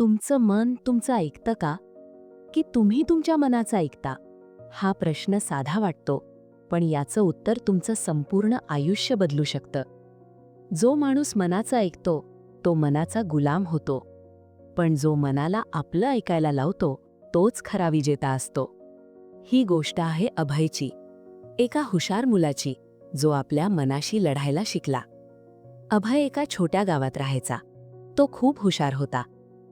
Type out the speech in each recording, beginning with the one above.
तुमचं मन तुमचं ऐकतं का? की तुम्ही तुमच्या मनाचं ऐकता? हा प्रश्न साधा वाटतो पण याचं उत्तर तुमचं संपूर्ण आयुष्य बदलू शकतं. जो माणूस मनाचं ऐकतो तो मनाचा गुलाम होतो. पण जो मनाला आपलं ऐकायला लावतो तोच खरा विजेता असतो. ही गोष्ट आहे अभयची एका हुशार मुलाची जो आपल्या मनाशी लढायला शिकला. अभय एका छोट्या गावात राहायचा. तो खूप हुशार होता.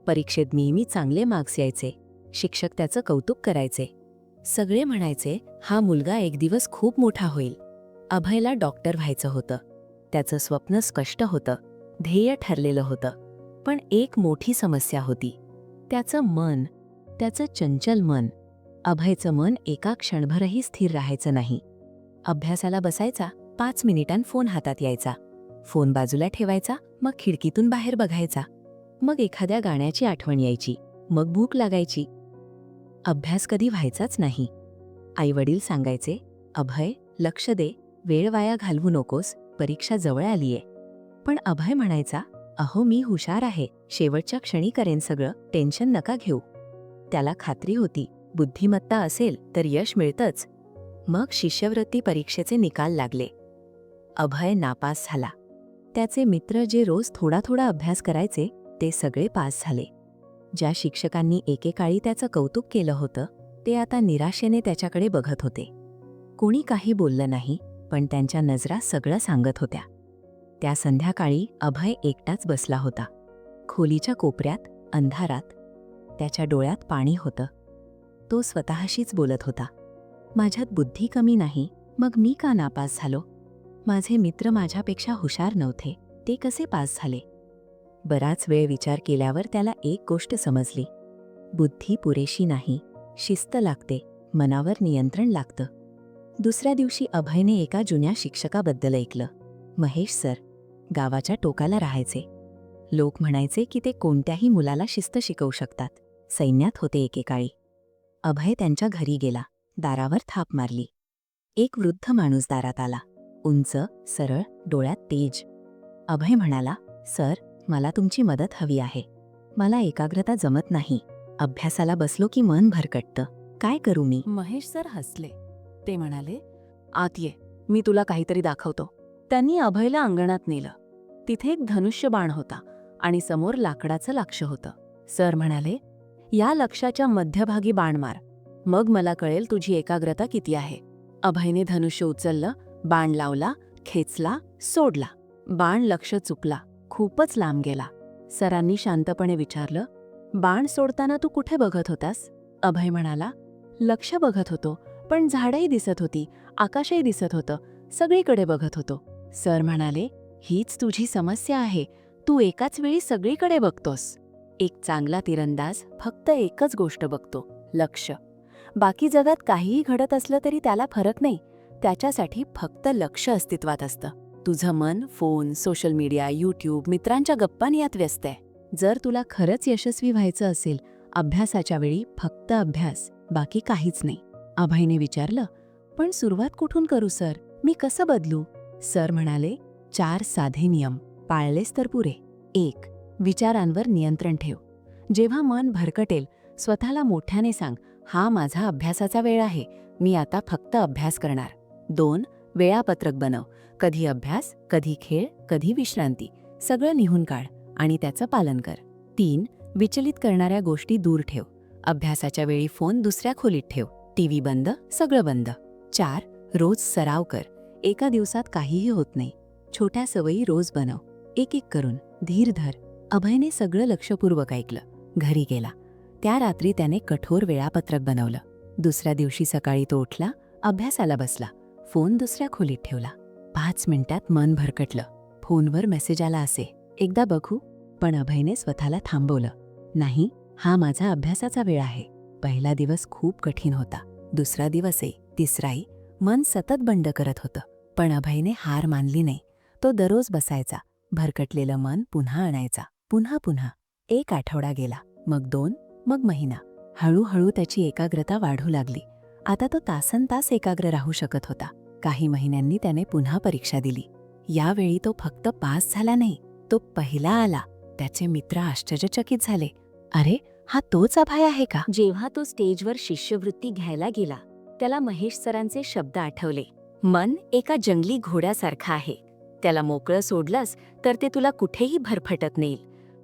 परीक्षेत नेहमी चांगले मार्क्स यायचे. शिक्षक त्याचं कौतुक करायचे. सगळे म्हणायचे हा मुलगा एक दिवस खूप मोठा होईल. अभयला डॉक्टर व्हायचं होतं. त्याचं स्वप्न स्पष्ट होतं. ध्येय ठरलेलं होतं. पण एक मोठी समस्या होती. त्याचं मन त्याचं चंचल मन. अभयचं मन एका क्षणभरही स्थिर राहायचं नाही. अभ्यासाला बसायचा पाच मिनिटांत फोन हातात यायचा. फोन बाजूला ठेवायचा मग खिडकीतून बाहेर बघायचा. मग एखाद्या गाण्याची आठवण यायची. मग भूक लागायची. अभ्यास कधी व्हायचाच नाही. आईवडील सांगायचे अभय लक्ष दे वेळ वाया घालवू नकोस परीक्षा जवळ आलीये. पण अभय म्हणायचा अहो मी हुशार आहे शेवटच्या क्षणी करेन सगळं टेन्शन नका घेऊ. त्याला खात्री होती बुद्धिमत्ता असेल तर यश मिळतंच. मग शिष्यवृत्ती परीक्षेचे निकाल लागले. अभय नापास झाला. त्याचे मित्र जे रोज थोडा थोडा अभ्यास करायचे ते सगळे पास झाले. ज्या शिक्षकांनी एकेकाळी त्याचं कौतुक केलं होतं ते आता निराशेने त्याच्याकडे बघत होते. कोणी काही बोललं नाही पण त्यांच्या नजरा सगळं सांगत होत्या. त्या संध्याकाळी अभय एकटाच बसला होता. खोलीच्या कोपऱ्यात अंधारात त्याच्या डोळ्यात पाणी होतं. तो स्वतःशीच बोलत होता. माझ्यात बुद्धी कमी नाही मग मी का नापास झालो? माझे मित्र माझ्यापेक्षा हुशार नव्हते ते कसे पास झाले? बराच वेळ विचार केल्यावर त्याला एक गोष्ट समजली. बुद्धी पुरेशी नाही शिस्त लागते मनावर नियंत्रण लागतं. दुसऱ्या दिवशी अभयने एका जुन्या शिक्षकाबद्दल ऐकलं. महेश सर गावाच्या टोकाला राहायचे. लोक म्हणायचे की ते कोणत्याही मुलाला शिस्त शिकवू शकतात. सैन्यात होते एकेकाळी. अभय त्यांच्या घरी गेला. दारावर थाप मारली. एक वृद्ध माणूस दारात आला. उंच सरळ डोळ्यात तेज. अभय म्हणाला सर मला तुमची मदत हवी आहे. मला एकाग्रता जमत नाही. अभ्यासाला बसलो की मन भरकटतं. काय करू मी? महेश सर हसले. ते म्हणाले आत ये. मी तुला काहीतरी दाखवतो. त्यांनी अभयला अंगणात नेलं. तिथे एक धनुष्य बाण होता आणि समोर लाकडाचं लक्ष होतं. सर म्हणाले या लक्षाच्या मध्यभागी बाण मार. मग मला कळेल तुझी एकाग्रता किती आहे. अभयने धनुष्य उचललं बाण लावला खेचला सोडला. बाण लक्ष चुकला. खूपच लांब गेला. सरांनी शांतपणे विचारलं बाण सोडताना तू कुठे बघत होतास? अभय म्हणाला लक्ष बघत होतो पण झाडंही दिसत होती आकाशही दिसत होतं सगळीकडे बघत होतो. सर म्हणाले हीच तुझी समस्या आहे तू एकाच वेळी सगळीकडे बघतोस. एक चांगला तिरंदाज फक्त एकच गोष्ट बघतो लक्ष. बाकी जगात काहीही घडत असलं तरी त्याला फरक नाही त्याच्यासाठी फक्त लक्ष अस्तित्वात असतं. तुझं मन फोन सोशल मीडिया यूट्यूब मित्रांच्या गप्पांनी यात व्यस्त आहे. जर तुला खरंच यशस्वी व्हायचं असेल अभ्यासाच्या वेळी फक्त अभ्यास बाकी काहीच नाही. अभयने विचारलं पण सुरुवात कुठून करू सर? मी कसं बदलू? सर म्हणाले चार साधे नियम पाळलेस तर पुरे. एक विचारांवर नियंत्रण ठेव. जेव्हा मन भरकटेल स्वतःला मोठ्याने सांग हा माझा अभ्यासाचा वेळ आहे मी आता फक्त अभ्यास करणार. दोन वेळापत्रक बनव. कधी अभ्यास कधी खेळ कधी विश्रांती. सगळं लिहून काढ आणि त्याचं पालन कर. तीन विचलित करणाऱ्या गोष्टी दूर ठेव. अभ्यासाच्या वेळी फोन दुसऱ्या खोलीत ठेव. टीव्ही बंद सगळं बंद. चार रोज सराव कर. एका दिवसात काहीही होत नाही. छोट्या सवयी रोज बनव. एक एक करून. धीर धर. अभयने सगळं लक्षपूर्वक ऐकलं. घरी गेला. त्या रात्री त्याने कठोर वेळापत्रक बनवलं. दुसऱ्या दिवशी सकाळी तो उठला अभ्यासाला बसला. फोन दुसऱ्या खोलीत ठेवला. पाच मिनिटात मन भरकटलं. फोनवर मेसेज आला असे. एकदा बघू. पण अभयने स्वतःला थांबवलं. नाही हा माझा अभ्यासाचा वेळ आहे. पहिला दिवस खूप कठीण होता. दुसरा दिवसही तिसराही. मन सतत बंड करत होतं. पण अभयने हार मानली नाही. तो दररोज बसायचा. भरकटलेलं मन पुन्हा आणायचा. पुन्हा पुन्हा. एक आठवडा गेला. मग दोन मग महिना. हळूहळू त्याची एकाग्रता वाढू लागली. आता तो तासन तास एकाग्र राहू शकत होता. काही महिन्यांनी त्याने पुन्हा परीक्षा दिली. यावेळी तो फक्त पास झाला नाही तो पहिला आला. त्याचे मित्र आश्चर्यचकित झाले. अरे हा तोच अभय आहे का? जेव्हा तो स्टेजवर शिष्यवृत्ती घ्यायला गेला त्याला महेश सरांचे शब्द आठवले. मन एका जंगली घोड्यासारखा आहे. त्याला मोकळं सोडलंस तर ते तुला कुठेही भरफटत नेईल.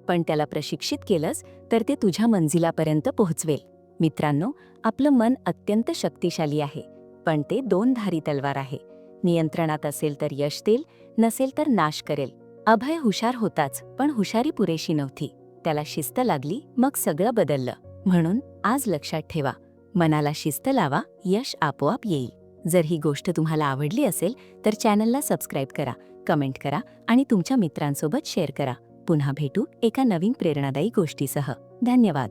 पण त्याला प्रशिक्षित केलंस तर ते तुझ्या मंजिलापर्यंत पोहोचवेल. मित्रांनो आपलं मन अत्यंत शक्तिशाली आहे. पण ते दोनधारी तलवार आहे. नियंत्रणात असेल तर यश देईल नसेल तर नाश करेल. अभय हुशार होताच पण हुशारी पुरेशी नव्हती. त्याला शिस्त लागली मग सगळं बदललं. म्हणून आज लक्षात ठेवा मनाला शिस्त लावा यश आपोआप येईल. जर ही गोष्ट तुम्हाला आवडली असेल तर चॅनलला सबस्क्राईब करा कमेंट करा आणि तुमच्या मित्रांसोबत शेअर करा. पुन्हा भेटू एका नवीन प्रेरणादायी गोष्टीसह. धन्यवाद.